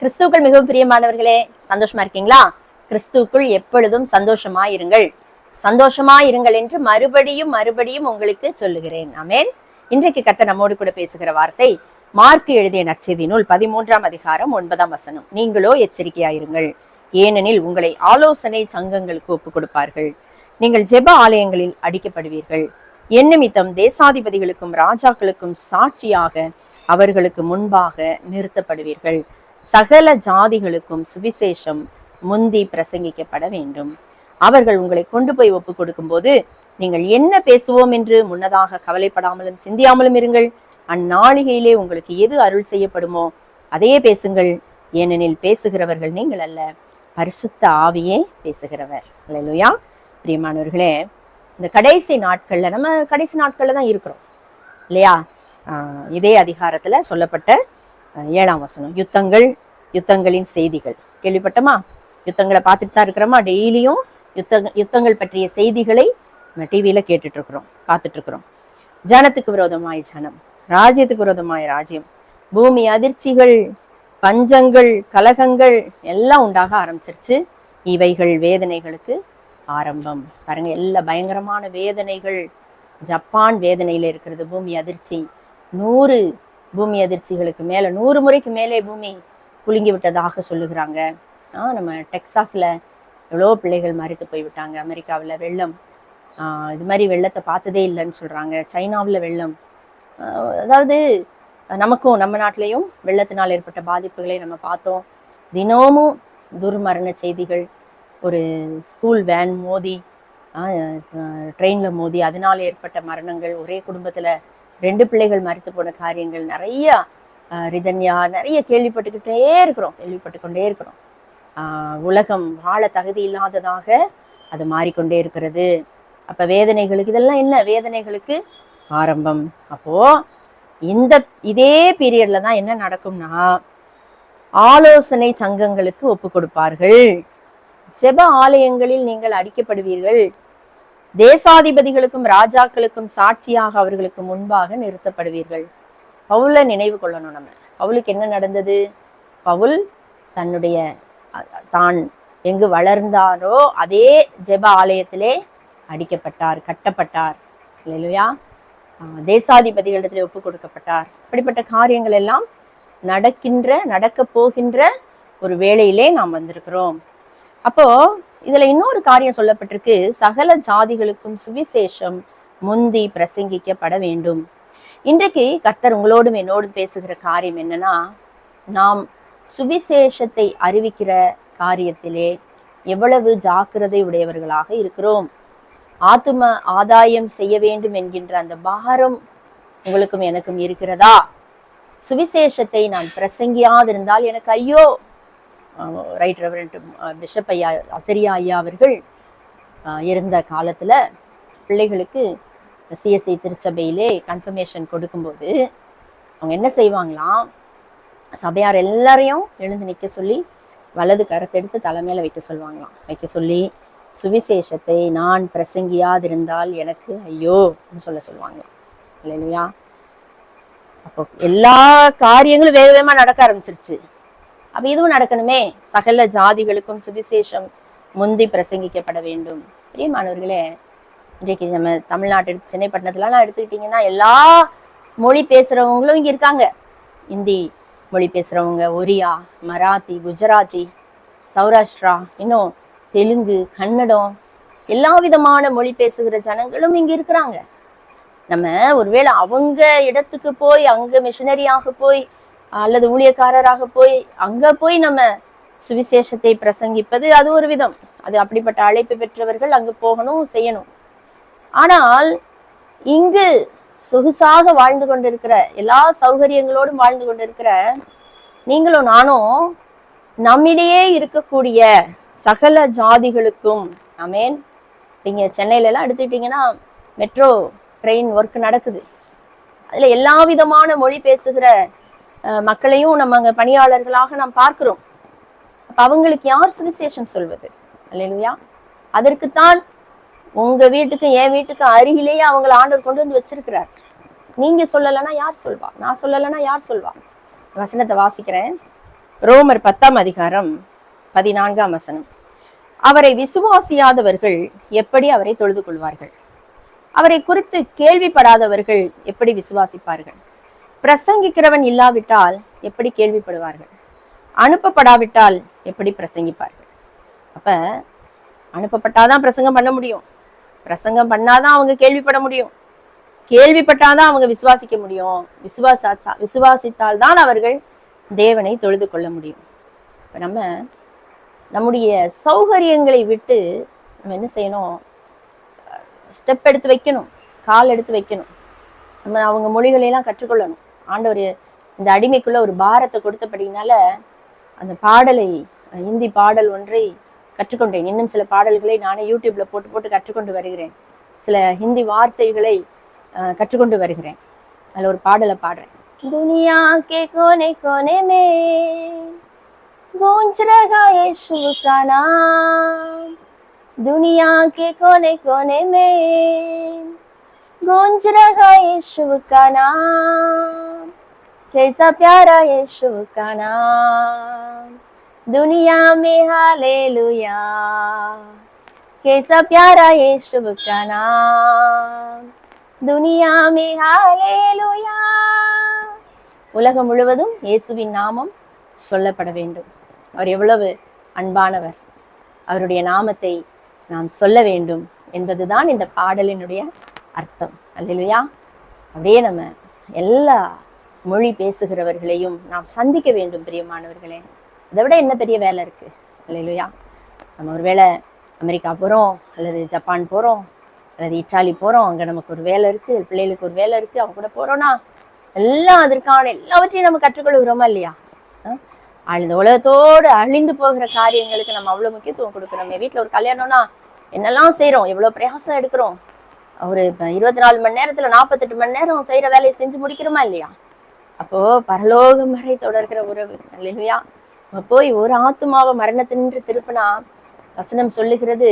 கிறிஸ்துக்கள் மிகவும் பிரியமானவர்களே சந்தோஷமா இருக்கீங்களா? கிறிஸ்துக்குள் எப்பொழுதும் சந்தோஷமா இருங்கள் சந்தோஷமா இருங்கள் என்று மறுபடியும் மறுபடியும் உங்களுக்கு சொல்லுகிறேன். ஆமென். இன்றைக்கு கத்த நம்மோடு கூட பேசுகிற வார்த்தை மார்க் எழுதிய நச்செய்தி நூல் பதிமூன்றாம் அதிகாரம் ஒன்பதாம் வசனம். நீங்களோ எச்சரிக்கையாயிருங்கள். ஏனெனில் உங்களை ஆலோசனை சங்கங்களுக்கு ஒப்புக் கொடுப்பார்கள். நீங்கள் ஜெப ஆலயங்களில் அடிக்கப்படுவீர்கள். என் நிமித்தம் தேசாதிபதிகளுக்கும் ராஜாக்களுக்கும் சாட்சியாக அவர்களுக்கு முன்பாக நிறுத்தப்படுவீர்கள். சகல ஜாதிகளுக்கும் சுவிசேஷம் முந்தி பிரசங்கிக்கப்பட வேண்டும். அவர்கள் உங்களை கொண்டு போய் ஒப்பு கொடுக்கும் போது நீங்கள் என்ன பேசுவோம் என்று முன்னதாக கவலைப்படாமலும் சிந்தியாமலும் இருங்கள். அந்நாளிகையிலே உங்களுக்கு எது அருள் செய்யப்படுமோ அதையே பேசுங்கள். ஏனெனில் பேசுகிறவர்கள் நீங்கள் அல்ல பரிசுத்த ஆவியே பேசுகிறவர். இல்லையா பிரியமானவர்களே இந்த கடைசி நாட்கள்ல நம்ம கடைசி நாட்கள்ல தான் இருக்கிறோம். இல்லையா? ஆஹ் இதே அதிகாரத்துல சொல்லப்பட்ட ஏழாம் வசனம். யுத்தங்கள் யுத்தங்களின் செய்திகள். கேள்விப்பட்டோமா? யுத்தங்களை பார்த்துட்டு தான் இருக்கிறோமா? டெய்லியும் யுத்த யுத்தங்கள் பற்றிய செய்திகளை நம்ம டிவியில கேட்டுட்டு இருக்கிறோம் பார்த்துட்டு இருக்கிறோம் ஜனத்துக்கு விரோதமாய் ஜனம் ராஜ்யத்துக்கு விரோதமாய் ராஜ்யம் பூமி அதிர்ச்சிகள் பஞ்சங்கள் கலகங்கள் எல்லாம் உண்டாக ஆரம்பிச்சிருச்சு. இவைகள் வேதனைகளுக்கு ஆரம்பம். பாருங்க எல்லா பயங்கரமான வேதனைகள். ஜப்பான் வேதனையில இருக்கிறது பூமி அதிர்ச்சி. நூறு பூமி அதிர்ச்சிகளுக்கு மேலே நூறு முறைக்கு மேலே பூமி குலுங்கி விட்டதாக சொல்லுகிறாங்க. ஆஹ் நம்ம டெக்ஸாஸில் எவ்வளோ பிள்ளைகள் மறித்து போய்விட்டாங்க. அமெரிக்காவில் வெள்ளம். இது மாதிரி வெள்ளத்தை பார்த்ததே இல்லைன்னு சொல்றாங்க. சைனாவில் வெள்ளம். அதாவது நமக்கும் நம்ம நாட்டிலையும் வெள்ளத்தினால் ஏற்பட்ட பாதிப்புகளை நம்ம பார்த்தோம். தினமும் துர்மரண செய்திகள். ஒரு ஸ்கூல் வேன் மோதி ட்ரெயினில் மோதி அதனால் ஏற்பட்ட மரணங்கள் ஒரே குடும்பத்தில் ரெண்டு பிள்ளைகள் மறித்து போன காரியங்கள் நிறைய ரிதன்யா நிறைய கேள்விப்பட்டுக்கிட்டே இருக்கிறோம் கேள்விப்பட்டு கொண்டே இருக்கிறோம். ஆஹ் உலகம் வாழ தகுதி இல்லாததாக அது மாறிக்கொண்டே இருக்கிறது. அப்ப வேதனைகளுக்கு இதெல்லாம் என்ன? வேதனைகளுக்கு ஆரம்பம். அப்போ இந்த இதே பீரியடில் தான் என்ன நடக்கும்னா ஆலோசனை சங்கங்களுக்கு ஒப்பு கொடுப்பார்கள். செப ஆலயங்களில் நீங்கள் அடிக்கப்படுவீர்கள். தேசாதிபதிகளுக்கும் ராஜாக்களுக்கும் சாட்சியாக அவர்களுக்கு முன்பாக நிறுத்தப்படுவீர்கள். பவுல நினைவு கொள்ளணும் நம்ம. பவுலுக்கு என்ன நடந்தது? பவுல் தன்னுடைய தான் எங்கு வளர்ந்தாரோ அதே ஜெப ஆலயத்திலே அடிக்கப்பட்டார் கட்டப்பட்டார். இல்லையா தேசாதிபதிகளிடத்திலே ஒப்பு கொடுக்கப்பட்டார். அப்படிப்பட்ட காரியங்கள் எல்லாம் நடக்கின்ற நடக்க போகின்ற ஒரு வேளையிலே நாம் வந்திருக்கிறோம். அப்போ இதுல இன்னொரு காரியம் சொல்லப்பட்டிருக்கு. சகல ஜாதிகளுக்கும் சுவிசேஷம் முந்தி பிரசங்கிக்கப்பட வேண்டும். இன்றைக்கு கர்த்தர் உங்களோடும் என்னோடும் பேசுகிற காரியம் என்னன்னா நாம் சுவிசேஷத்தை அறிவிக்கிற காரியத்திலே எவ்வளவு ஜாக்கிரதை உடையவர்களாக இருக்கிறோம். ஆத்தும ஆதாயம் செய்ய வேண்டும் என்கின்ற அந்த பாரம் உங்களுக்கும் எனக்கும் இருக்கிறதா? சுவிசேஷத்தை நான் பிரசங்கியாதிருந்தால் எனக்கு ஐயோ ரைட் ரெவரண்ட் பிஷப் ஐயா அசரியா ஐயா அவர்கள் இருந்த காலத்தில் பிள்ளைகளுக்கு சிஎஸ்ஐ திருச்சபையிலே கன்ஃபர்மேஷன் கொடுக்கும்போது அவங்க என்ன செய்வாங்களாம் சபையார் எல்லாரையும் எழுந்து நிற்க சொல்லி வலது கரத்தெடுத்து தலைமையில் வைக்க சொல்லுவாங்களாம். வைக்க சொல்லி சுவிசேஷத்தை நான் பிரசங்கியாதிருந்தால் எனக்கு ஐயோ அப்படின்னு சொல்ல சொல்லுவாங்க. இல்லையா அப்போ எல்லா காரியங்களும் வேக வேகமாக நடக்க ஆரம்பிச்சிருச்சு. அப்ப இதுவும் நடக்கணுமே. சகல ஜாதிகளுக்கும் சுவிசேஷம் முந்தி பிரசங்கிக்கப்பட வேண்டும். பிரியமானவர்களே இன்றைக்கு நம்ம தமிழ்நாட்டு எடுத்து சென்னை பட்டணத்துலலாம் எடுத்துக்கிட்டிங்கன்னா எல்லா மொழி பேசுறவங்களும் இங்க இருக்காங்க. இந்தி மொழி பேசுறவங்க ஒரியா மராத்தி குஜராத்தி சௌராஷ்டிரா இன்னும் தெலுங்கு கன்னடம் எல்லா விதமான மொழி பேசுகிற ஜனங்களும் இங்க இருக்கிறாங்க. நம்ம ஒருவேளை அவங்க இடத்துக்கு போய் அங்க மிஷினரியாக போய் அல்லது ஊழியக்காரராக போய் அங்க போய் நம்ம சுவிசேஷத்தை பிரசங்கிப்பது அது ஒரு விதம். அது அப்படிப்பட்ட அழைப்பு பெற்றவர்கள் அங்கு போகணும் செய்யணும். ஆனால் இங்கு சொகுசாக வாழ்ந்து கொண்டிருக்கிற எல்லா சௌகரியங்களோடும் வாழ்ந்து கொண்டிருக்கிற நீங்களும் நானும் நம்மிடையே இருக்கக்கூடிய சகல ஜாதிகளுக்கும் அமேன் இங்க சென்னையில எல்லாம் எடுத்துக்கிட்டீங்கன்னா மெட்ரோ ட்ரெயின் ஒர்க் நடக்குது. அதுல எல்லா விதமான மொழி பேசுகிற மக்களையும் நம்ம அங்க பணியாளர்களாக நாம் பார்க்கிறோம். அப்ப அவங்களுக்கு யார் சுவிசேஷம் சொல்வது? இல்லையா அதற்குத்தான் உங்க வீட்டுக்கு என் வீட்டுக்கு அருகிலேயே அவங்கள ஆண்டவர் கொண்டு வந்து வச்சிருக்கிறார். நீங்க சொல்லலைன்னா யார் சொல்வா? நான் சொல்லலைன்னா யார் சொல்வா? வசனத்தை வாசிக்கிறேன். ரோமர் பத்தாம் அதிகாரம் பதினான்காம் வசனம். அவரை விசுவாசியாதவர்கள் எப்படி அவரை தொழுது கொள்வார்கள்? அவரை குறித்து கேள்விப்படாதவர்கள் எப்படி விசுவாசிப்பார்கள்? பிரசங்கிக்கிறவன் இல்லாவிட்டால் எப்படி கேள்விப்படுவார்கள்? அனுப்பப்படாவிட்டால் எப்படி பிரசங்கிப்பார்கள்? அப்ப அனுப்பப்பட்டாதான் பிரசங்கம் பண்ண முடியும். பிரசங்கம் பண்ணாதான் அவங்க கேள்விப்பட முடியும். கேள்விப்பட்டாதான் அவங்க விசுவாசிக்க முடியும். விசுவாசாச்சா விசுவாசித்தால் தான் அவர்கள் தேவனை தொழுது கொள்ள முடியும். இப்போ நம்ம நம்முடைய சௌகரியங்களை விட்டு நம்ம என்ன செய்யணும்? ஸ்டெப் எடுத்து வைக்கணும். கால் எடுத்து வைக்கணும். நம்ம அவங்க மொழிகளை எல்லாம் கற்றுக்கொள்ளணும். ஆண்டவர் இந்த அடிமைக்குள்ள ஒரு பாரத்தை கொடுத்தபடினால அந்த பாடலை அஹ், ஹிந்தி பாடல் ஒன்றை கற்றுக்கொண்டேன் இன்னும் சில பாடல்களை நானே யூடியூப்ல போட்டு போட்டு கற்றுக்கொண்டு வருகிறேன் சில ஹிந்தி வார்த்தைகளை அஹ், கற்றுக்கொண்டு வருகிறேன் அதுல ஒரு பாடலை பாடுறேன் துனியா கே கோனே கோனே மே गूंज रहा यीशु का नाम दुनिया के कोने कोने में गूंज रहा यीशु का नाम कैसा प्यारा यीशु का नाम दुनिया में हालेलुया कैसा प्यारा यीशु का नाम दुनिया में हालेलुया உலகம் முழுவதும் இயேசுவின் நாமம் சொல்லப்பட வேண்டும் அவர் எவ்வளவு அன்பானவர் அவருடைய நாமத்தை நாம் சொல்ல வேண்டும் என்பதுதான் இந்த பாடலினுடைய அர்த்தம். அல்லையா அப்படியே நம்ம எல்லா மொழி பேசுகிறவர்களையும் நாம் சந்திக்க வேண்டும் பிரியமானவர்களே. அதை விட என்ன பெரிய வேலை இருக்கு? அல்லையா நம்ம ஒருவேளை அமெரிக்கா போறோம் அல்லது ஜப்பான் போறோம் அல்லது இட்டாலி போறோம் அங்க நமக்கு ஒரு வேலை இருக்கு பிள்ளைகளுக்கு ஒரு வேலை இருக்கு அவங்க கூட போகிறோன்னா எல்லாம் அதற்கான எல்லாவற்றையும் நம்ம கற்றுக்கொள்கிறோமா இல்லையா? அஹ்? உலகத்தோடு அழிந்து போகிற காரியங்களுக்கு நம்ம அவ்வளவு முக்கியத்துவம் கொடுக்குறோம். வீட்டில் ஒரு கல்யாணம்னா என்னெல்லாம் செய்கிறோம் எவ்வளவு பிரயாசம் எடுக்கிறோம்? ஒரு இப்ப இருபத்தி நாலு மணி நேரத்துல நாற்பத்தெட்டு மணி நேரம் செய்யற வேலையை செஞ்சு முடிக்கிறோமா இல்லையா? அப்போ பரலோகம் வரை தொடர்கிற உறவு இல்லையா போய் ஒரு ஆத்துமாவை மரணத்தினின்று திருப்பினா வசனம் சொல்லுகிறது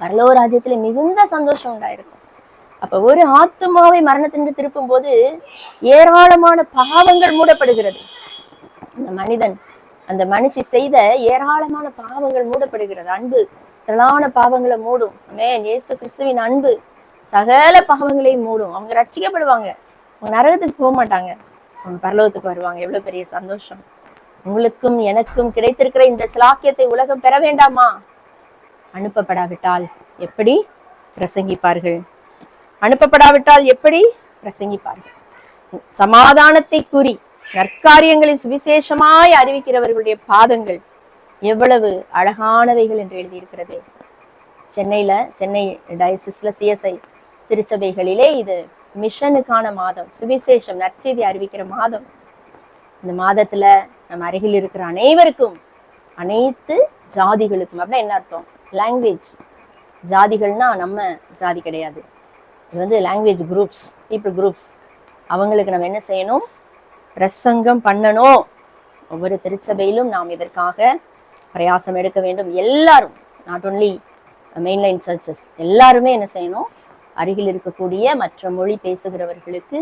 பரலோக ராஜ்யத்துல மிகுந்த சந்தோஷம் உண்டாயிருக்கும். அப்ப ஒரு ஆத்துமாவை மரணத்தினின்று திருப்பும் போது ஏராளமான பாவங்கள் மூடப்படுகிறது. அந்த மனிதன் அந்த மனுஷி செய்த ஏராளமான பாவங்கள் மூடப்படுகிறது. அன்பு திரளான பாவங்களை மூடும். மே இயேசு கிறிஸ்துவின் அன்பு. சகல பாவங்களையும் மூடும். அவங்க ரட்சிக்கப்படுவாங்க. அவங்க நரகத்துக்கு போக மாட்டாங்க. அவங்க பரலோகத்துக்கு வருவாங்க. எவ்வளவு பெரிய சந்தோஷம். உங்களுக்கும் எனக்கும் கிடைத்திருக்கிற இந்த சிலாக்கியத்தை உலகம் பெற வேண்டாமா? அனுப்பப்படாவிட்டால் எப்படி பிரசங்கிப்பார்கள்? அனுப்பப்படாவிட்டால் எப்படி பிரசங்கிப்பார்கள்? சமாதானத்தை கூறி நற்காரியங்களை சுவிசேஷமாய் அறிவிக்கிறவர்களுடைய பாதங்கள் எவ்வளவு அழகானவைகள் என்று எழுதியிருக்கிறது. சென்னையில சென்னை டயசிஸ்ல சிஎஸ்ஐ திருச்சபைகளிலே இது மிஷனுக்கான மாதம். சுவிசேஷம் நற்செய்தி அறிவிக்கிற மாதம். இந்த மாதத்துல நம்ம அருகில் இருக்கிற அனைவருக்கும் அனைத்து ஜாதிகளுக்கும் அப்படின்னா என்ன அர்த்தம்? லாங்குவேஜ் ஜாதிகள்னா நம்ம ஜாதி கிடையாது. இது வந்து லாங்குவேஜ் குரூப்ஸ் பீப்புள் குரூப்ஸ் அவங்களுக்கு நம்ம என்ன செய்யணும்? பிரசங்கம் பண்ணணும். ஒவ்வொரு திருச்சபையிலும் நாம் இதற்காக பிரயாசம் எடுக்க வேண்டும். எல்லாரும் நாட் ஒன்லி மெயின்லைன் சர்ச்சஸ் எல்லாருமே என்ன செய்யணும்? அருகில் இருக்கக்கூடிய மற்ற மொழி பேசுகிறவர்களுக்கு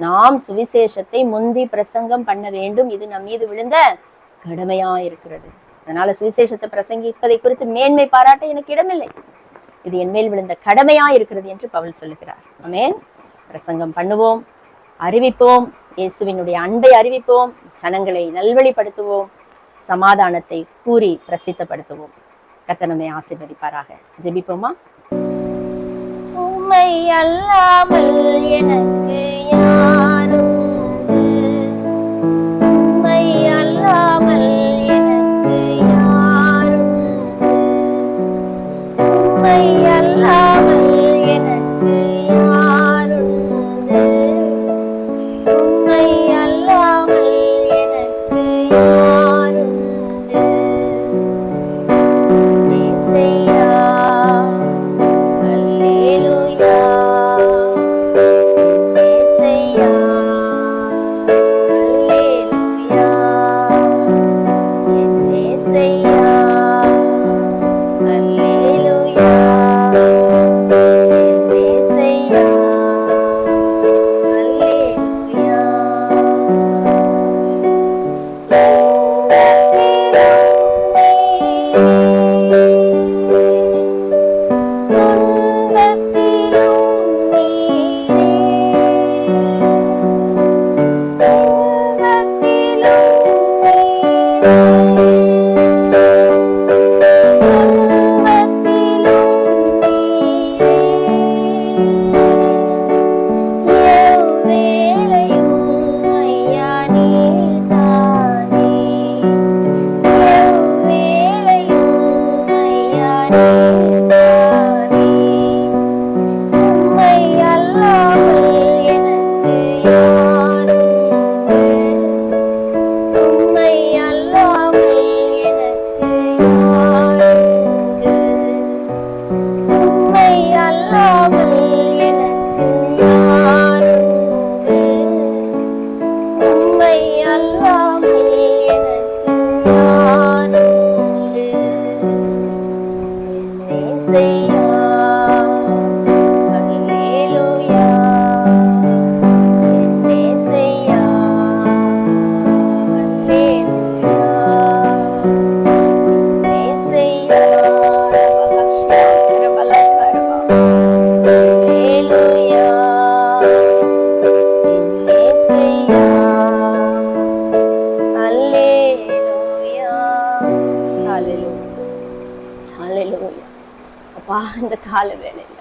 நாம் சுவிசேஷத்தை முந்தி பிரசங்கம் பண்ண வேண்டும். இது நம் மீது விழுந்த கடமையா இருக்கிறது. அதனால சுவிசேஷத்தை பிரசங்கிப்பதை குறித்து மேன்மை பாராட்ட எனக்கு இடமில்லை. இது என் மேல் விழுந்த கடமையா இருக்கிறது என்று பவுல் சொல்லுகிறார். ஆமென். பிரசங்கம் பண்ணுவோம் அறிவிப்போம் இயேசுவினுடைய அன்பை அறிவிப்போம் ஜனங்களை நல்வழிப்படுத்துவோம் சமாதானத்தை கூறி பிரசித்தப்படுத்துவோம். கத்தனமே நம்மை ஆசீர்வதிப்பாராக. ஜெபிப்போமா? உம்மை அல்லாமல் எனக்கு யார் அலையிலும் அப்பா இந்த கால வேளையில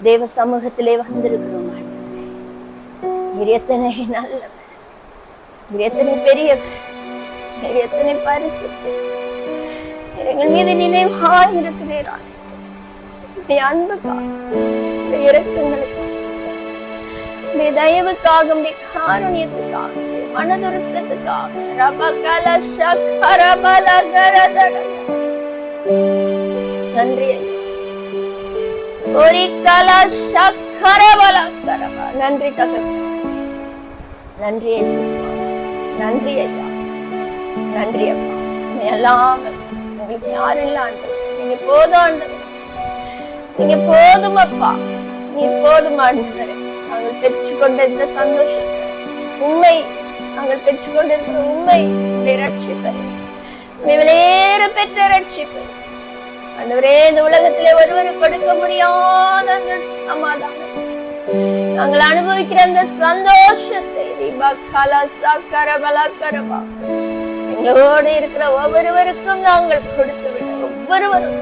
தேவ சமூகத்திலே வந்திருக்கிறோம் ஆண்டவரே. எத்தனை நல்ல எத்தனை பெரிய எத்தனை பரிசு எங்கள் மீது நினைவாய் இருக்கிறீரா நீ அன்புக்காக இறக்கங்களுக்காக இரக்கங்களுக்காக நீ தயவுக்காக நீ காரணியத்துக்காக மனதுருத்தத்துக்காக மனதுருக்கத்துக்காக. ரபகல சக்கரபல கரதட நன்றி. ஐயா. ஒரிக்கல சக்கரபல நன்றி தகப்பனே. நன்றி நன்றி ஐயா. நன்றி அப்பா எல்லாம் உங்களுக்கு யாரும் இல்ல ஆண்டவரே. நீங்க போதும் ஆண்டவரே. நீங்க போதும் அப்பா. நீ போதும் ஆண்டவரே. நாங்கள் பெற்றுக்கொண்ட இந்த சந்தோஷம் உண்மை. நாங்கள் பெற்றுக்கொண்டிருக்கிற உண்மை. உங்களை ரட்சிப்பது விலையேற பெற்ற ரட்சிப்பு. ஆண்டவரே இந்த உலகத்திலே ஒருவரு கொடுக்க முடியாத அந்த சமாதானம். நாங்கள் அனுபவிக்கிற அந்த சந்தோஷத்தை ப கலசா கரபலா கரபா எங்களோடு இருக்கிற ஒவ்வொருவருக்கும் நாங்கள் கொடுத்து விட ஒவ்வொருவரும்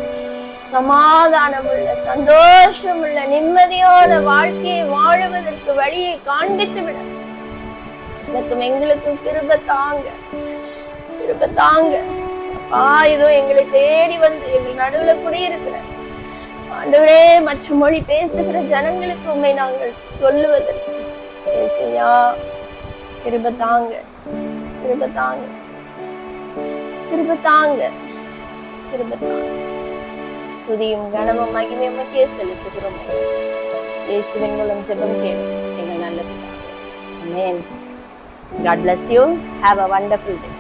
சமாதானம் உள்ள சந்தோஷம் உள்ள நிம்மதியான வாழ்க்கையை வாழுவதற்கு வழியை காண்பித்து விட எனக்கும் எங்களுக்கும் கிருப தாங்க. கிருப தாங்க. ஆயுதம் எங்களை தேடி வந்து எங்கள் நடுவுல குடியிருக்கிற ஆண்டவரே மற்ற மொழி பேசுகிற ஜனங்களுக்கு உண்மை நாங்கள் சொல்லுவதற்கு ஏசையா கிருப தாங்க திரும்ப தாங்க திரும்ப தாங்க திரும்ப தாங்க துதியும் கனமும் மகிமையும் செலுத்துகிறோம் இயேசுவின் மூலம் ஜெபம் கேளு எங்கள் நல்லது பிதாவே. God bless you. Have a wonderful day.